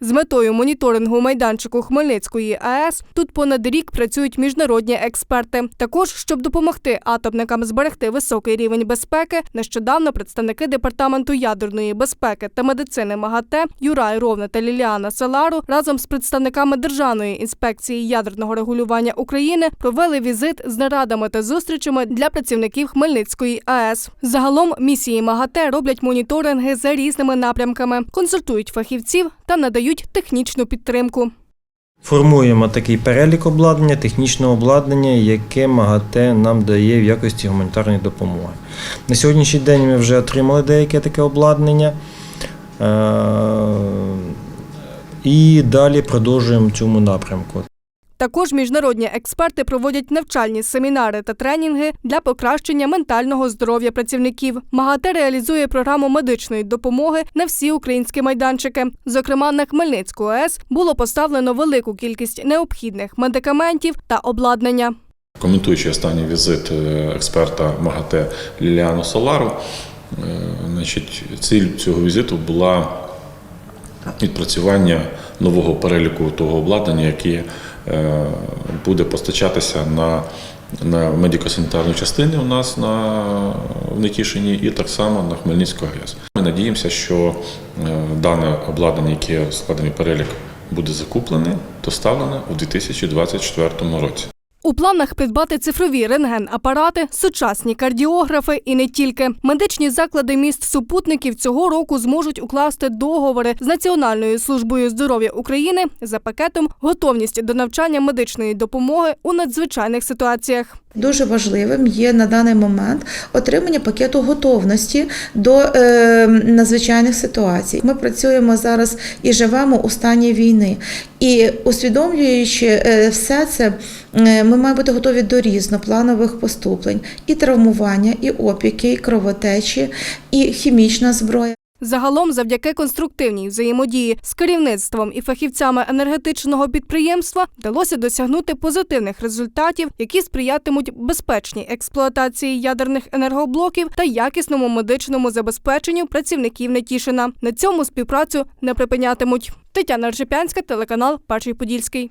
З метою моніторингу майданчику Хмельницької АЕС тут понад рік працюють міжнародні експерти. Також, щоб допомогти атомникам зберегти високий рівень безпеки, нещодавно представники департаменту ядерної безпеки та медицини МАГАТЕ Юрай Ровна та Ліліана Селару разом з представниками Державної інспекції ядерного регулювання України провели візит з нарадами та зустрічами для працівників Хмельницької АЕС. Загалом місії МАГАТЕ роблять моніторинги за різними напрямками, консультують фахівців та надають технічну підтримку. Формуємо такий перелік обладнання, технічного обладнання, яке МАГАТЕ нам дає в якості гуманітарної допомоги. На сьогоднішній день ми вже отримали деяке таке обладнання. Е, І далі продовжуємо цьому напрямку. Також міжнародні експерти проводять навчальні семінари та тренінги для покращення ментального здоров'я працівників. МАГАТЕ реалізує програму медичної допомоги на всі українські майданчики. Зокрема, на Хмельницьку АЕС було поставлено велику кількість необхідних медикаментів та обладнання. Коментуючи останній візит е, експерта МАГАТЕ Ліліану Солару, е, значить, ціль цього візиту була відпрацювання нового переліку того обладнання, яке е, буде постачатися на, на медико-санітарну частину у нас на, в Нетішині і так само на Хмельницьку АЕС. Ми надіємося, що е, дане обладнання, яке складений перелік, буде закуплене, доставлене у 2024 році. У планах придбати цифрові рентген-апарати, сучасні кардіографи і не тільки. Медичні заклади міст супутників цього року зможуть укласти договори з Національною службою здоров'я України за пакетом готовність до навчання медичної допомоги у надзвичайних ситуаціях. Дуже важливим є на даний момент отримання пакету готовності до е, надзвичайних ситуацій. Ми працюємо зараз і живемо у стані війни. І усвідомлюючи е, все це, ми маємо бути готові до різнопланових поступлень: і травмування, і опіки, і кровотечі, і хімічна зброя. Загалом, завдяки конструктивній взаємодії з керівництвом і фахівцями енергетичного підприємства вдалося досягнути позитивних результатів, які сприятимуть безпечній експлуатації ядерних енергоблоків та якісному медичному забезпеченню працівників Нетішина. На цьому співпрацю не припинятимуть. Тетяна Ржепянська, телеканал Перший Подільський.